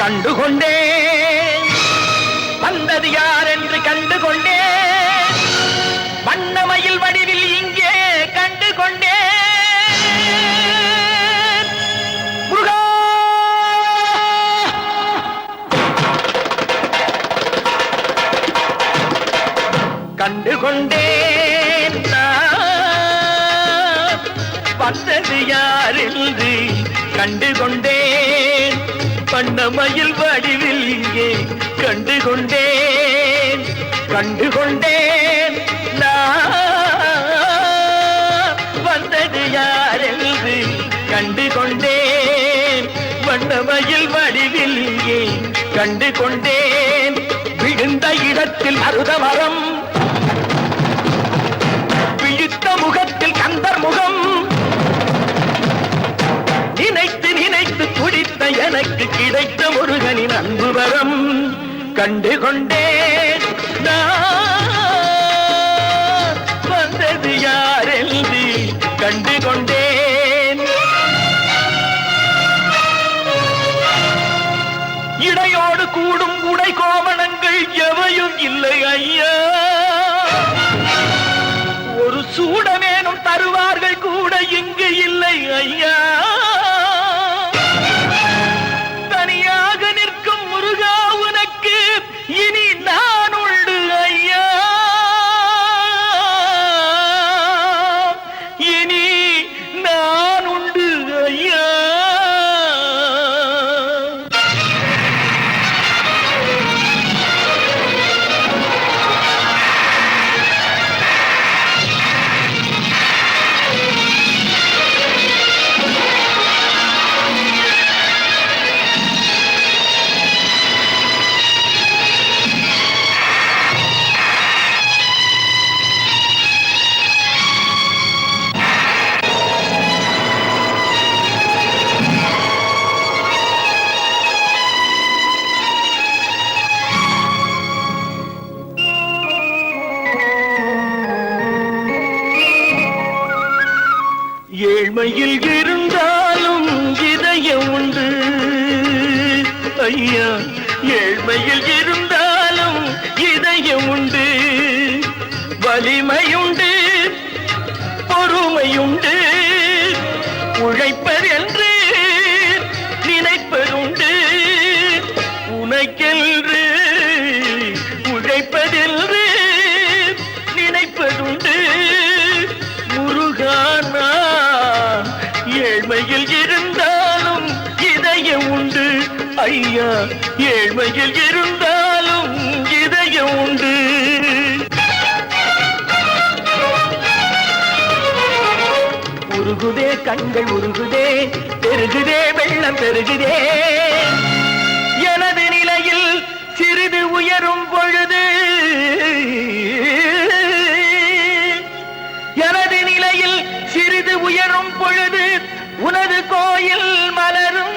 கண்டுகொண்டேன் வந்தது யார் என்று கண்டுகொண்டேன் வண்ணமயில் வடிவில் இங்கே கண்டுகொண்டேன் முருகா! கண்டுகொண்டேன் வந்தது யார் என்று கண்டுகொண்டேன் வண்ணமயில் வடிவில் இங்கே கண்டு கண்டுகொண்டேன் கண்டுகொண்டேன். நான் வந்தது யார் என்று கண்டுகொண்டேன் வண்ணமயில் வடிவில் இங்கே கண்டு கொண்டேன் விழுந்த இடத்தில் அருதமரம் எனக்கு கிடைத்த முருகனின் அன்பு வரம் கண்டு கொண்டேன் வந்தது யார் கண்டு கொண்டேன் இடையோடு கூடும் உடை கோவணங்கள் எவையும் இல்லை ஐயா. ஒரு சூட ஏழ்மையில் இருந்தாலும் இதயம் உண்டு. ஐயா ஏழ்மையில் இருந்தாலும் இதயம் உண்டு. வலிமையுண்டு பொறுமையுண்டு. ஐயா ஏழ்மையில் இருந்தாலும் இதயம் உண்டு. உருகுதே கண்கள் உருகுதே பெருகுதே வெள்ளம் பெருகுதே. எனது நிலையில் சிறிது உயரும் பொழுது எனது நிலையில் சிறிது உயரும் பொழுது உனது கோயில் மலரும்.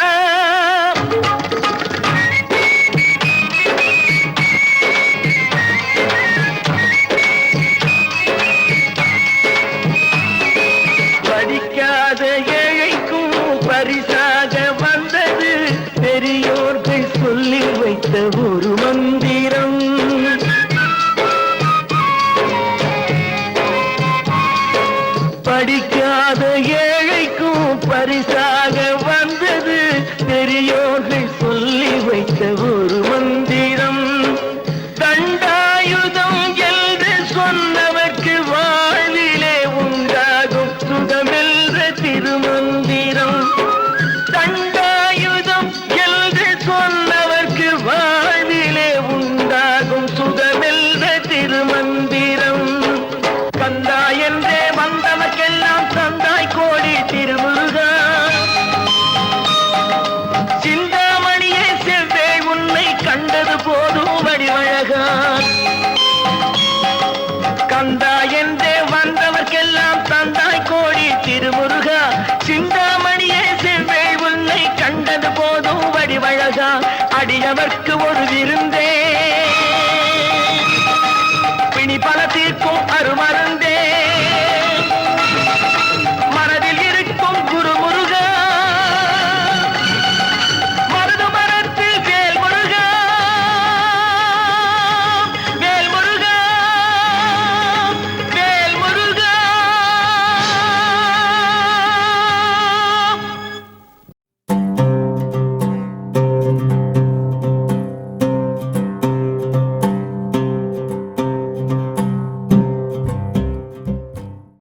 சுமந்திரம் படிக்காத ஏழைக்கும் பரிசாக வந்தது பெரியோர்கள் சொல்லி வைத்த சிந்தாமணியே செவ்வே உன்னை கண்டது போதும் வடிவழகா. அடியவர்க்கு ஒரு விருந்தே. பிணி பல தீர்க்கும் அருமருந்து.